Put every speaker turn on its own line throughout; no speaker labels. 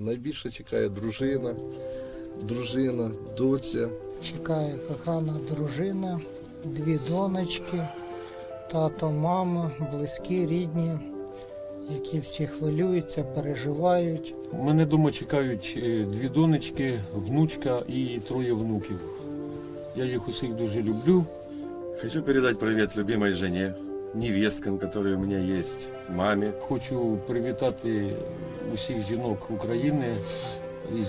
Найбільше чекає дружина, дружина, доця.
Чекає кохана дружина, дві донечки, тато, мама, близькі, рідні, які всі хвилюються, переживають.
Мене вдома чекають е, дві донечки, внучка і троє внуків. Я їх усіх дуже люблю.
Хочу передать привет любимой жене, невесткам, которые у меня есть, маме.
Хочу привітати усіх жінок України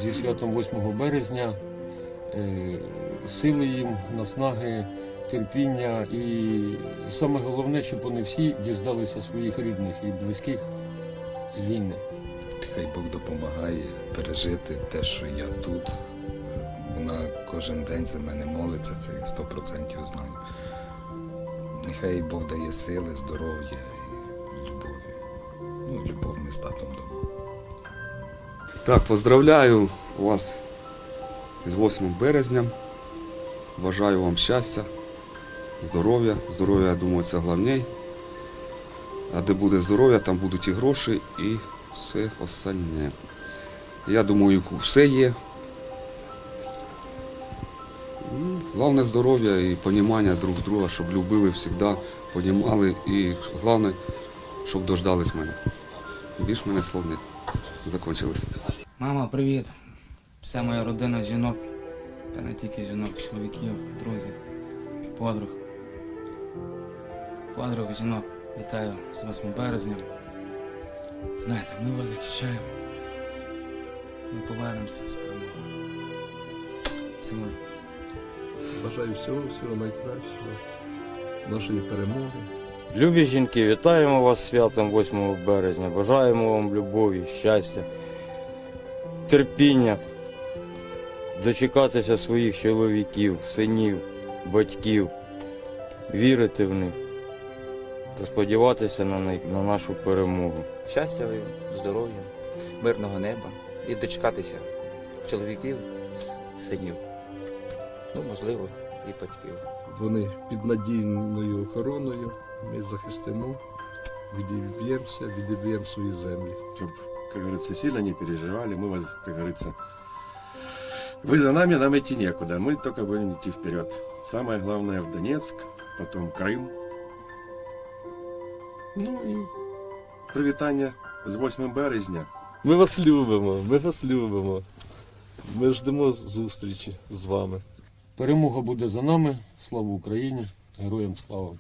зі святом 8 березня, Е, сили їм, наснаги, терпіння і саме головне, щоб вони всі діждалися своїх рідних і близьких з війни.
Хай Бог допомагає пережити те, що я тут. Вона кожен день за мене молиться, це я 100% знаю. Нехай Бог дає сили, здоров'я і любові. Ну, любов ми з татом вдома.
Так, поздравляю вас з 8 березня. Бажаю вам щастя, здоров'я. Здоров'я, я думаю, це головне. А де буде здоров'я, там будуть і гроші, і все остальне. Я думаю, все є. Головне здоров'я і розуміння друг друга, щоб любили завжди, понімали і головне, щоб дождались мене. Більш мене слов не закончилося.
Мама, привіт! Вся моя родина жінок, та не тільки жінок, чоловіків, друзів, подруг. Подруг, жінок, вітаю з 8 березня. Знаєте, ми вас захищаємо. Ми повернемося з перемогою. Цілую.
Бажаю всього, всього найкращого, нашої перемоги.
Любі жінки, вітаємо вас святом 8 березня. Бажаємо вам любові, щастя, терпіння, дочекатися своїх чоловіків, синів, батьків, вірити в них та сподіватися на них, на нашу перемогу.
щастя, здоров'я, мирного неба і дочекатися чоловіків, синів, ну, можливо, і батьків.
Вони під надійною охороною. Ми захистимо, відіб'ємося, відіб'ємо свої землі.
Чтоб, как говорится, сильно не переживали. Мы вас, как говорится, вы за нами, нам идти некуда. Мы только будем идти вперед. Самое главное в Донецк, потом Крым. Ну и привітання з 8 березня.
Ми вас любимо, ми вас любимо. Ми ждемо зустрічі з вами.
Перемога буде за нами. Слава Україні! Героям слава!